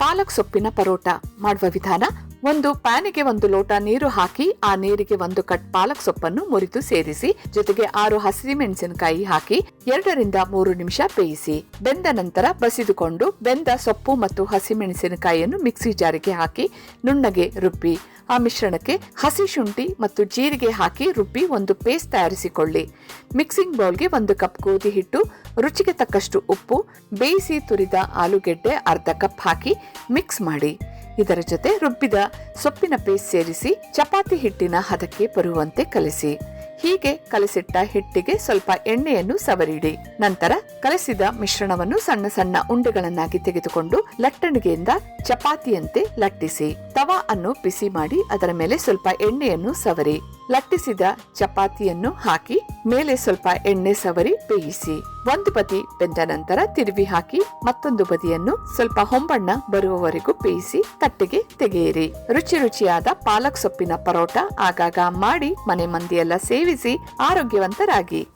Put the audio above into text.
ಪಾಲಕ್ ಸೊಪ್ಪಿನ ಪರೋಟ ಮಾಡುವ ವಿಧಾನ ಒಂದು ಪ್ಯಾನಿಗೆ ಒಂದು ಲೋಟ ನೀರು ಹಾಕಿ, ಆ ನೀರಿಗೆ ಒಂದು ಕಟ್ ಪಾಲಕ್ ಸೊಪ್ಪನ್ನು ಮುರಿದು ಸೇರಿಸಿ, ಜೊತೆಗೆ ಆರು ಹಸಿಮೆಣಸಿನಕಾಯಿ ಹಾಕಿ, ಎರಡರಿಂದ ಮೂರು ನಿಮಿಷ ಬೇಯಿಸಿ. ಬೆಂದ ನಂತರ ಬಸಿದುಕೊಂಡು, ಬೆಂದ ಸೊಪ್ಪು ಮತ್ತು ಹಸಿ ಮೆಣಸಿನಕಾಯಿಯನ್ನು ಮಿಕ್ಸಿ ಜಾರಿಗೆ ಹಾಕಿ, ನುಣ್ಣಗೆ ರುಬ್ಬಿ. ಆ ಮಿಶ್ರಣಕ್ಕೆ ಹಸಿ ಶುಂಠಿ ಮತ್ತು ಜೀರಿಗೆ ಹಾಕಿ ರುಬ್ಬಿ ಒಂದು ಪೇಸ್ಟ್ ತಯಾರಿಸಿಕೊಳ್ಳಿ. ಮಿಕ್ಸಿಂಗ್ ಬೌಲ್ಗೆ ಒಂದು ಕಪ್ ಗೋಧಿ ಹಿಟ್ಟು, ರುಚಿಗೆ ತಕ್ಕಷ್ಟು ಉಪ್ಪು, ಬೇಯಿಸಿ ತುರಿದ ಆಲೂಗೆಡ್ಡೆ ಅರ್ಧ ಕಪ್ ಹಾಕಿ ಮಿಕ್ಸ್ ಮಾಡಿ. ಇದರ ಜೊತೆ ರುಬ್ಬಿದ ಸೊಪ್ಪಿನ ಪೇಸ್ಟ್ ಸೇರಿಸಿ ಚಪಾತಿ ಹಿಟ್ಟಿನ ಹದಕ್ಕೆ ಬರುವಂತೆ ಕಲಿಸಿ. ಹೀಗೆ ಕಲಸಿಟ್ಟ ಹಿಟ್ಟಿಗೆ ಸ್ವಲ್ಪ ಎಣ್ಣೆಯನ್ನು ಸವರಿಡಿ. ನಂತರ ಕಲಸಿದ ಮಿಶ್ರಣವನ್ನು ಸಣ್ಣ ಸಣ್ಣ ಉಂಡೆಗಳನ್ನಾಗಿ ತೆಗೆದುಕೊಂಡು ಲಟ್ಟಣಿಗೆಯಿಂದ ಚಪಾತಿಯಂತೆ ಲಟ್ಟಿಸಿ. ತವಾ ಅನ್ನು ಬಿಸಿ ಮಾಡಿ ಅದರ ಮೇಲೆ ಸ್ವಲ್ಪ ಎಣ್ಣೆಯನ್ನು ಸವರಿ. ಲಟ್ಟಿಸಿದ ಚಪಾತಿಯನ್ನು ಹಾಕಿ ಮೇಲೆ ಸ್ವಲ್ಪ ಎಣ್ಣೆ ಸವರಿ ಬೇಯಿಸಿ. ಒಂದು ಬದಿ ಬೆಂದ ನಂತರ ತಿರುವಿ ಹಾಕಿ ಮತ್ತೊಂದು ಬದಿಯನ್ನು ಸ್ವಲ್ಪ ಹೊಂಬಣ್ಣ ಬರುವವರೆಗೂ ಬೇಯಿಸಿ ತಟ್ಟೆಗೆ ತೆಗೆಯಿರಿ. ರುಚಿ ರುಚಿಯಾದ ಪಾಲಕ್ ಸೊಪ್ಪಿನ ಪರೋಟ ಆಗಾಗ ಮಾಡಿ ಮನೆ ಮಂದಿಯೆಲ್ಲ ಸೇವಿಸಿ ಆರೋಗ್ಯವಂತರಾಗಿ.